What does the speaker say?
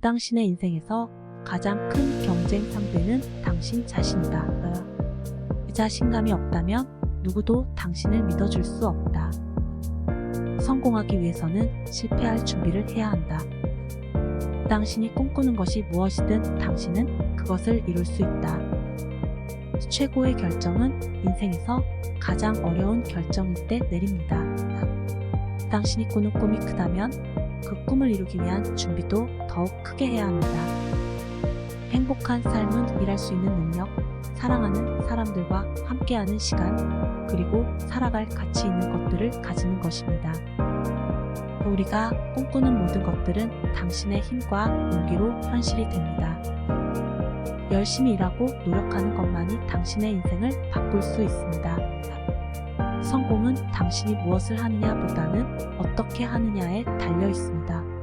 당신의 인생에서 가장 큰 경쟁 상대는 당신 자신이다. 그 자신감이 없다면 누구도 당신을 믿어줄 수 없다. 성공하기 위해서는 실패할 준비를 해야 한다. 당신이 꿈꾸는 것이 무엇이든 당신은 그것을 이룰 수 있다. 최고의 결정은 인생에서 가장 어려운 결정일 때 내립니다. 당신이 꾸는 꿈이 크다면 그 꿈을 이루기 위한 준비도 더욱 크게 해야 합니다. 행복한 삶은 일할 수 있는 능력, 사랑하는 사람들과 함께하는 시간, 그리고 살아갈 가치 있는 것들을 가지는 것입니다. 우리가 꿈꾸는 모든 것들은 당신의 힘과 용기로 현실이 됩니다. 열심히 일하고 노력하는 것만이 당신의 인생을 바꿀 수 있습니다. 성공은 당신이 무엇을 하느냐 보다는 어떻게 하느냐에 달려 있습니다.